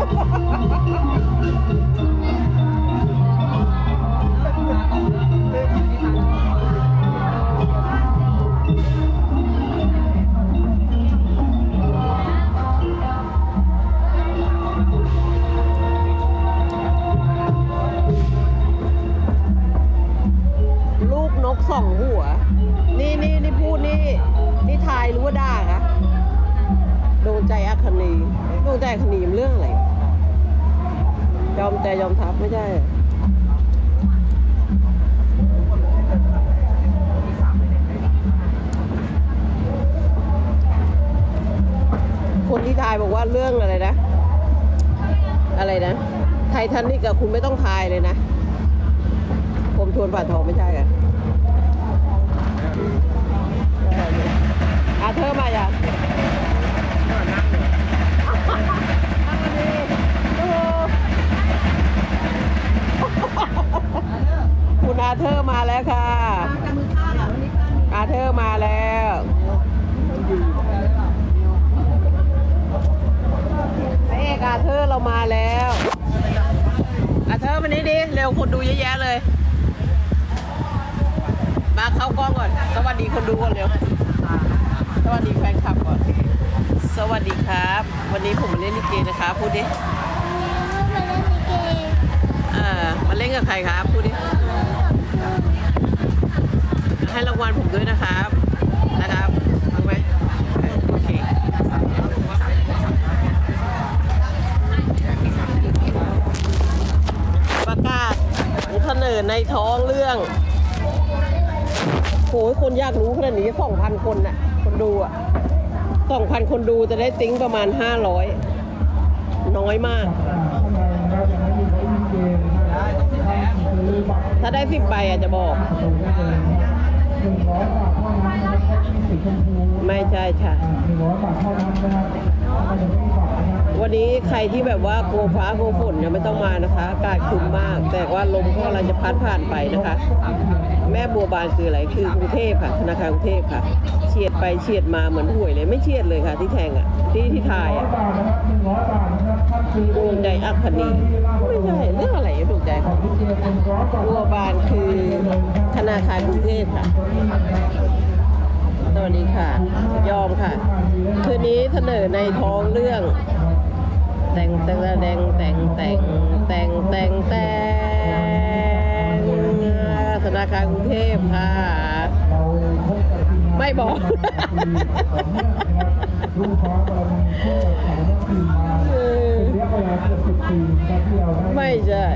ลูกนกสองหัว นี่นี่นี่พูดนี่ นี่ทายหรือว่าด่าคะดวงใจอัคนีดวงใจอัคนีมันเรื่องอะไร ยอมใจยอมทับไม่ใช่คนที่ทายบอกว่าเรื่องอะไรนะ อะไรนะ ไททันนี่กับคุณไม่ต้องทายเลยนะ ผมทวนผ่านทองไม่ใช่กันอะ เธอร์มาแล้วค่ะจับมือข้างอะวันนี้ข้างนี้อาเธอร์มาแล้ว พระเอกอาเธอร์เรามาแล้ว อาเธอร์วันนี้ดิ เร็วคนดูเยอะแยะเลย มาเข้ากล้องก่อน สวัสดีคนดูก่อนเร็ว สวัสดีแฟนคลับก่อน สวัสดีครับ วันนี้ผมมาเล่นลิเกนะคะ พูดดิ อ่ามาเล่นกับใครครับ พูดดิ ให้รางวัลผมด้วยนะครับนะครับเอาไหมโอเคประกาศเสนอในท้องเรื่องโหยคนอยากรู้ขนาดนี้สองพันคนน่ะ คนดูอะสองพันคนดูจะได้ติ้งประมาณห้าร้อยน้อยมาก ถ้าได้สิบใบอะจะบอก ไม่ใช่ค่ะวันนี้ใครที่แบบว่าโกลัวฟ้าโกลัวฝนเนี่ยไม่ต้องมานะคะ อากาศครึ้มมาก แต่ว่าลมก็กำลังจะพัดผ่านไปนะคะ แม่บัวบานคืออะไรคือกรุงเทพค่ะธนาคารกรุงเทพค่ะ เฉียดไปเฉียดมาเหมือนหวยเลย ไม่เฉียดเลยค่ะ ที่แทงอะที่ที่ทายอะดวงใจอัคคณีไม่ใช่เรื่องอะไรดวงใจบัวบานคือ ธนาคารกรุงเทพค่ะ สวัสดีค่ะ ยอมค่ะ คืนนี้เสนอในท้องเรื่อง แต่งแต่งแต่งแต่งแต่งแต่งแต่งแต่งธนาคารกรุงเทพค่ะ ไม่บอกเออไม่ใช่